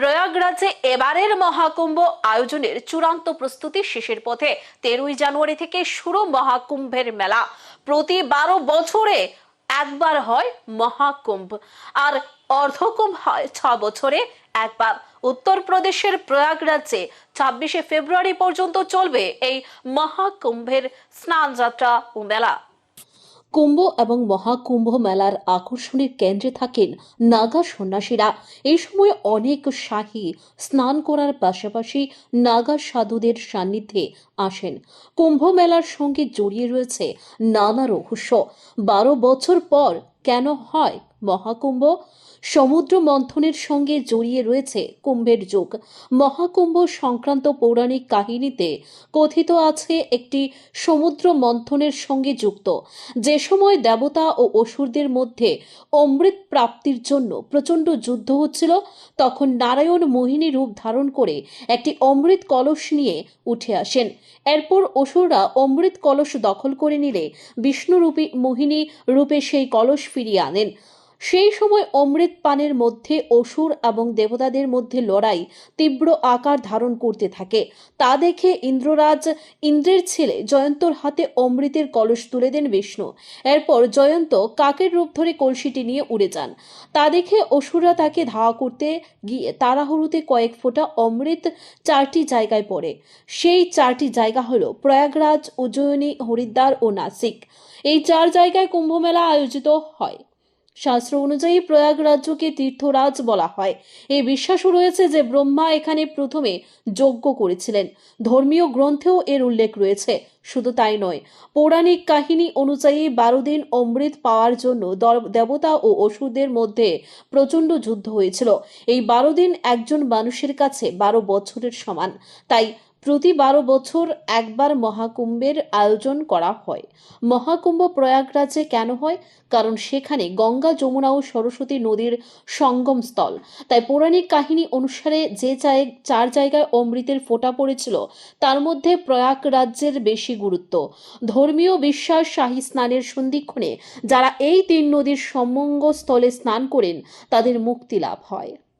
প্রয়াগরাজে এবারের মহাকুম্ভ আয়োজনের চূড়ান্ত প্রস্তুতি শেষের পথে তেরোই জানুয়ারি থেকে শুরু মহাকুম্ভের মেলা। প্রতি বারো বছরে একবার হয় মহাকুম্ভ। আর অর্ধকুম্ভ হয় ছ বছরে একবার। উত্তরপ্রদেশের প্রয়াগরাজ্যে ছাব্বিশে ফেব্রুয়ারি পর্যন্ত চলবে এই মহাকুম্ভের স্নান যাত্রা ও মেলা। কুম্ভ এবং মহাকুম্ভ মেলার আকর্ষণের কেন্দ্রে থাকেন নাগা সন্ন্যাসীরা। এই সময় অনেক শাহী স্নান করার পাশাপাশি নাগা সাধুদের সান্নিধ্যে আসেন। কুম্ভ মেলার সঙ্গে জড়িয়ে রয়েছে নানা রহস্য। বারো বছর পর কেন হয় মহাকুম্ভ? সমুদ্র মন্থনের সঙ্গে জড়িয়ে রয়েছে কুম্ভের যুগ। মহাকুম্ভ সংক্রান্ত পৌরাণিক কাহিনীতে কথিত আছে একটি সমুদ্র মন্থনের সঙ্গে যুক্ত। যে সময় দেবতা ও অসুরদের মধ্যে অমৃত প্রাপ্তির জন্য প্রচণ্ড যুদ্ধ হচ্ছিল, তখন নারায়ণ মোহিনী রূপ ধারণ করে একটি অমৃত কলস নিয়ে উঠে আসেন। এরপর অসুররা অমৃত কলস দখল করে নিলে বিষ্ণুরূপী মোহিনী রূপে সেই কলস ফিরিয়ে আনেন। সেই সময় অমৃত পানের মধ্যে অসুর এবং দেবতাদের মধ্যে লড়াই তীব্র আকার ধারণ করতে থাকে। তা দেখে ইন্দ্ররাজ ইন্দ্রের ছেলে জয়ন্তর হাতে অমৃতের কলস তুলে দেন বিষ্ণু। এরপর জয়ন্ত কাকের রূপ ধরে কলসিটি নিয়ে উড়ে যান। তা দেখে অসুররা তাকে ধাওয়া করতে গিয়ে তাড়াহুড়োতে কয়েক ফোঁটা অমৃত চারটি জায়গায় পড়ে। সেই চারটি জায়গা হলো প্রয়াগরাজ উজ্জয়িনী হরিদ্বার ও নাসিক। এই চার জায়গায় কুম্ভমেলা আয়োজিত হয়। শাস্ত্র অনুযায়ী প্রয়াগরাজ্যকে তীর্থরাজ বলা হয়। এই বিশ্বাসও রয়েছে যে ব্রহ্মা এখানে প্রথমে যজ্ঞ করেছিলেন। ধর্মীয় গ্রন্থেও এর উল্লেখ রয়েছে। শুধু তাই নয়, পৌরাণিক কাহিনী অনুযায়ী বারো দিন অমৃত পাওয়ার জন্য দেবতা ও অসুরদের মধ্যে প্রচণ্ড যুদ্ধ হয়েছিল। এই বারো দিন একজন মানুষের কাছে বারো বছরের সমান। তাই প্রতি বারো বছর একবার মহাকুম্ভের আয়োজন করা হয়। মহাকুম্ভ প্রয়াগরাজে কেন হয়? কারণ সেখানে গঙ্গা, যমুনা ও সরস্বতী নদীর সঙ্গম স্থল তাই পৌরাণিক কাহিনী অনুসারে যে চার জায়গায় অমৃতের ফোঁটা পড়েছিল, তার মধ্যে প্রয়াগ রাজ্যের বেশি গুরুত্ব। ধর্মীয় বিশ্বাস শাহী স্নানের সন্ধিক্ষণে যারা এই তিন নদীর সমঙ্গ স্থলে স্নান করেন, তাদের মুক্তি লাভ হয়।